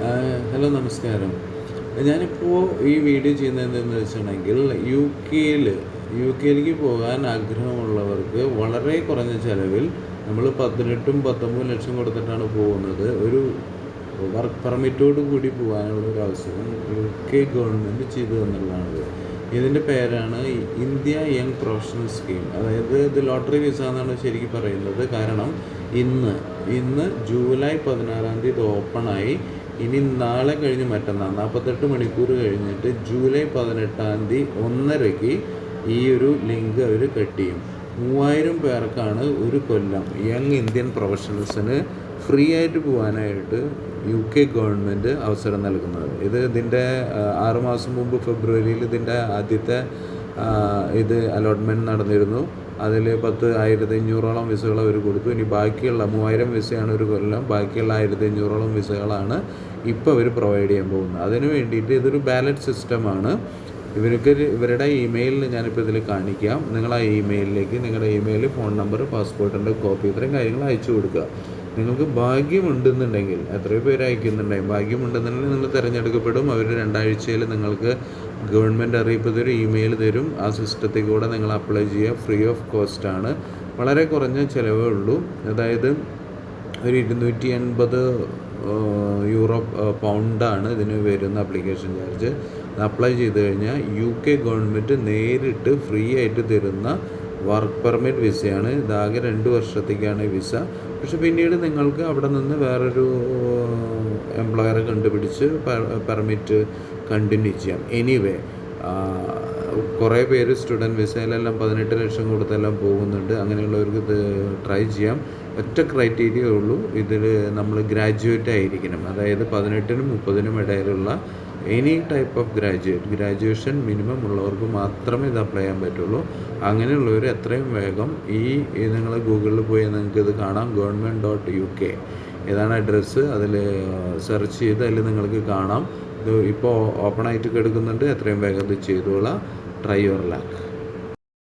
Hello നമസ്കാരം. ഞാനിപ്പോൾ ഈ വീഡിയോ ചെയ്യുന്നത് എന്തെന്ന് വെച്ചിട്ടുണ്ടെങ്കിൽ യു കെയിൽ യു കെയിലേക്ക് പോകാൻ ആഗ്രഹമുള്ളവർക്ക് വളരെ കുറഞ്ഞ ചിലവിൽ നമ്മൾ പതിനെട്ടും പത്തൊമ്പതും ലക്ഷം കൊടുത്തിട്ടാണ് പോകുന്നത്. ഒരു വർക്ക് പെർമിറ്റോട് കൂടി പോകാനുള്ള ഒരു അവസരം യു കെ ഗവൺമെന്റ് ചെയ്തു തന്നുള്ളതാണ്. ഇതിന്റെ പേരാണ് ഇന്ത്യ യങ് പ്രൊഫഷണൽ സ്കീം. അതായത് ഇത് ലോട്ടറി വിസ എന്നാണ് ശരിക്കും പറയുന്നത്. കാരണം ഇന്ന് ഇന്ന് ജൂലൈ പതിനാറാം തീയതി ഓപ്പണായി ഇനി നാളെ കഴിഞ്ഞ് മറ്റന്നാൾ നാൽപ്പത്തെട്ട് മണിക്കൂർ കഴിഞ്ഞിട്ട് ജൂലൈ പതിനെട്ടാം തീയതി ഒന്നരയ്ക്ക് ഈ ഒരു ലിങ്ക് അവർ കട്ട് ചെയ്യും. മൂവായിരം പേർക്കാണ് ഒരു കൊല്ലം യങ് ഇന്ത്യൻ പ്രൊഫഷണൽസിന് ഫ്രീ ആയിട്ട് പോകാനായിട്ട് യു കെ ഗവൺമെന്റ് അവസരം നൽകുന്നത്. ഇത് ഇതിന്റെ ആറുമാസം മുമ്പ് ഫെബ്രുവരിയിൽ ഇതിന്റെ ആദ്യത്തെ ഇത് അലോട്ട്മെന്റ് നടന്നിരുന്നു. അതിൽ പത്ത് ആയിരത്തി അഞ്ഞൂറോളം വിസകൾ അവർ കൊടുത്തു. ഇനി ബാക്കിയുള്ള മൂവായിരം വിസയാണ് ഒരു കൊല്ലം ബാക്കിയുള്ള ആയിരത്തി അഞ്ഞൂറോളം വിസകളാണ് ഇപ്പോൾ അവർ പ്രൊവൈഡ് ചെയ്യാൻ പോകുന്നത്. അതിന് വേണ്ടിയിട്ട് ഇതൊരു ബാലറ്റ് സിസ്റ്റമാണ് ഇവർക്ക് ഇവരുടെ ഇമെയിലിൽ ഞാനിപ്പോൾ ഇതിൽ കാണിക്കാം. നിങ്ങൾ ആ ഇമെയിലിലേക്ക് നിങ്ങളുടെ ഇമെയിൽ ഫോൺ നമ്പർ പാസ്പോർട്ടിന്റെ കോപ്പി ഇത്രയും കാര്യങ്ങൾ അയച്ചു കൊടുക്കുക. നിങ്ങൾക്ക് ഭാഗ്യമുണ്ടെന്നുണ്ടെങ്കിൽ എത്രയോ പേര് അയക്കുന്നുണ്ടെങ്കിൽ ഭാഗ്യമുണ്ടെന്നുണ്ടെങ്കിൽ നിങ്ങൾ തിരഞ്ഞെടുക്കപ്പെടും. അവർ രണ്ടാഴ്ചയിൽ നിങ്ങൾക്ക് ഗവൺമെന്റ് അറിയിപ്പ് തരും ഇമെയിൽ തരും. ആ സിസ്റ്റത്തിൽ കൂടെ നിങ്ങൾ അപ്ലൈ ചെയ്യുക. ഫ്രീ ഓഫ് കോസ്റ്റ് ആണ്. വളരെ കുറഞ്ഞ ചിലവേ ഉള്ളൂ. അതായത് ഒരു ഇരുന്നൂറ്റി എൺപത് യൂറോ പൗണ്ടാണ് ഇതിന് വരുന്ന അപ്ലിക്കേഷൻ ചാർജ് അപ്ലൈ ചെയ്ത് കഴിഞ്ഞാൽ യു കെ ഗവൺമെന്റ് നേരിട്ട് ഫ്രീ ആയിട്ട് തരുന്ന വർക്ക് പെർമിറ്റ് വിസയാണ്. ഇതാകെ രണ്ട് വർഷത്തേക്കാണ് വിസ. പക്ഷെ പിന്നീട് നിങ്ങൾക്ക് അവിടെ നിന്ന് വേറൊരു എംപ്ലോയറെ കണ്ടുപിടിച്ച് പെർമിറ്റ് കണ്ടിന്യൂ ചെയ്യാം. എനിവേ കുറേ പേര് സ്റ്റുഡന്റ് വിസയിലെല്ലാം പതിനെട്ട് ലക്ഷം കൊടുത്തെല്ലാം പോകുന്നുണ്ട്. അങ്ങനെയുള്ളവർക്ക് ഇത് ട്രൈ ചെയ്യാം. ഒറ്റ ക്രൈറ്റീരിയ ഉള്ളൂ. ഇതിൽ നമ്മൾ ഗ്രാജുവേറ്റ് ആയിരിക്കണം. അതായത് പതിനെട്ടിനും മുപ്പതിനും ഇടയിലുള്ള any type of graduate graduation minimum ഉള്ളവർക്ക് മാത്രമേ ഇത് അപ്ലൈ ചെയ്യാൻ പറ്റുള്ളൂ. അങ്ങനെയുള്ളവർ എത്രയും വേഗം ഈ നിങ്ങൾ ഗൂഗിളിൽ പോയി നിങ്ങൾക്ക് ഇത് കാണാം. ഗവൺമെന്റ് ഡോട്ട് യു കെ ഇതാണ് അഡ്രസ്സ് അതിൽ സെർച്ച് ചെയ്ത് അതിൽ നിങ്ങൾക്ക് കാണാം. ഇത് ഇപ്പോൾ ഓപ്പൺ ആയിട്ട് കിടക്കുന്നുണ്ട്. എത്രയും വേഗം ഇത് ചെയ്തോളാം. Try your lakh